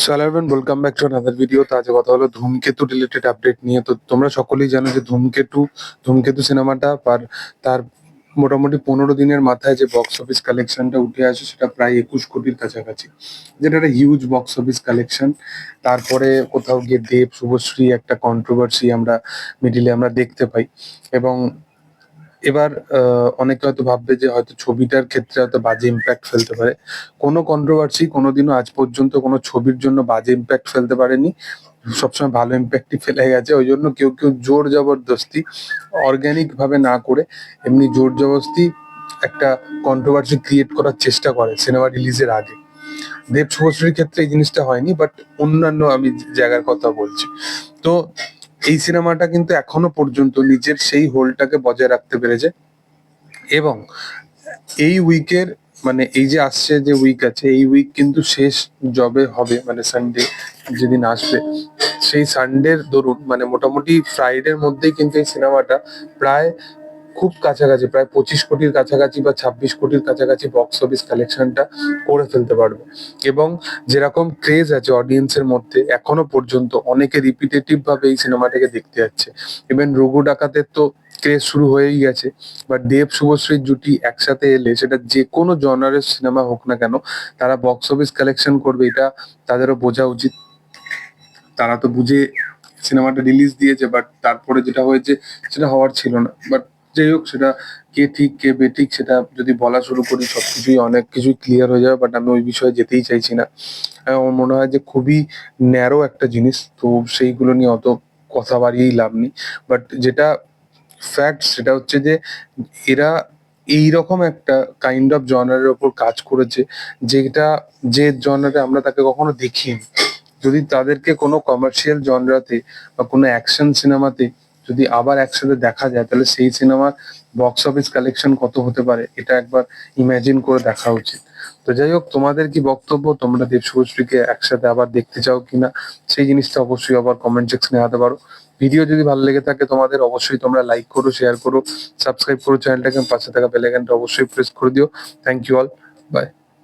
So everyone welcome back to another video তো আজ কথা হলো ধূমকেতু রিলেটেড আপডেট নিয়ে। তো তোমরা সকলেই জানো যে ধূমকেতু ধূমকেতু সিনেমাটা পার, তার মোটামুটি পনেরো দিনের মাথায় যে বক্স অফিস কালেকশনটা উঠে আসে, সেটা প্রায় একুশ কোটির কাছাকাছি। যেটা একটা হিউজ বক্স অফিস কালেকশন তারপরে কোথাও গিয়ে দেব, শুভশ্রী, একটা কন্ট্রোভার্সি আমরা মিডিলে আমরা দেখতে পাই। এবং এবার অনেকে হয়তো ভাববে যে হয়তো ছবিটার ক্ষেত্রে হয়তো বাজে ইম্প্যাক্ট ফেলতে পারে। কোনো কন্ট্রোভার্সি কোনোদিনও আজ পর্যন্ত কোনো ছবির জন্য বাজে ইম্প্যাক্ট ফেলতে পারেনি। সবসময় ভালো ইম্প্যাক্টই ফেলে গেছে। ওই জন্য কেউ কেউ জোর জবরদস্তি অর্গ্যানিক ভাবে না করে এমনি জোর জবরদস্তি একটা কন্ট্রোভার্সি ক্রিয়েট করার চেষ্টা করে সিনেমা রিলিজের আগে। দেব শুভশ্রীর ক্ষেত্রে এই জিনিসটা হয়নি বাট অন্যান্য আমি জায়গার কথা বলছি। তো এই সিনেমাটা কিন্তু এখনও পর্যন্ত নিজের সেই হোলটাকে বজায় রাখতে পেরেছে। এবং এই উইকের মানে এই যে আসছে যে উইক আছে, এই উইক কিন্তু শেষ জবে হবে মানে সানডে যেদিন আসবে। সেই সানডের ধরুন মানে মোটামুটি ফ্রাইডের মধ্যেই কিন্তু এই সিনেমাটা প্রায় খুব কাছাকাছি, প্রায় পঁচিশ কোটির কাছাকাছি বা ছাব্বিশ কোটির কাছাকাছি বক্স অফিস কালেকশনটা করে ফেলতে পারবে। এবং যেরকম ক্রেজ আছে অডিয়েন্সের মধ্যে, এখনও পর্যন্ত অনেকে রিপিটেটিভ ভাবে এই সিনেমাটাকে দেখতে যাচ্ছে। ইভেন রঘু ডাকাতের তো ক্রেজ শুরু হয়েই গেছে বা দেব শুভশ্রীর জুটি একসাথে এলে, সেটা যে কোনো জনারের সিনেমা হোক না কেন, তারা বক্স অফিস কালেকশন করবে, এটা তাদেরও বোঝা উচিত। তারা তো বুঝে সিনেমাটা রিলিজ দিয়েছে বাট তারপরে যেটা হয়েছে, সেটা হওয়ার ছিল না। বাট যাই হোক, সেটা কে ঠিক, কে বেঠিক, সেটা যদি বলা শুরু করি, সবকিছুই অনেক কিছুই ক্লিয়ার হয়ে যাবে বাট আমি ওই বিষয়ে যেতেই চাইছি না। আমার মনে হয় যে খুবই ন্যারো একটা জিনিস, তো সেইগুলো নিয়ে অত কথা বাড়িয়েই লাভ নেই। বাট যেটা ফ্যাক্ট সেটা হচ্ছে যে এরা এইরকম একটা কাইন্ড অফ জনারের ওপর কাজ করেছে, যেটা যে জনারে আমরা তাকে কখনো দেখিনি। যদি তাদেরকে কোনো কমার্শিয়াল জনরাতে বা কোনো অ্যাকশন সিনেমাতে যদি আবার একসাথে দেখা যায়, তাহলে সেই সিনেমার বক্স অফিস কালেকশন কত হতে পারে, এটা একবার ইমাজিন করে দেখা উচিত। তো যাই হোক, তোমাদের কি বক্তব্য? তোমরা দেব শুভশ্রীকে একসাথে আবার দেখতে চাও কিনা, সেই জিনিসটা অবশ্যই আবার কমেন্ট সেকশনে আনতে পারো। ভিডিও যদি ভালো লেগে থাকে তোমাদের, অবশ্যই তোমরা লাইক করো শেয়ার করো সাবস্ক্রাইব করো চ্যানেলটাকে পাশে থাকা বেল আইকনটা অবশ্যই প্রেস করে দিও। Thank you all by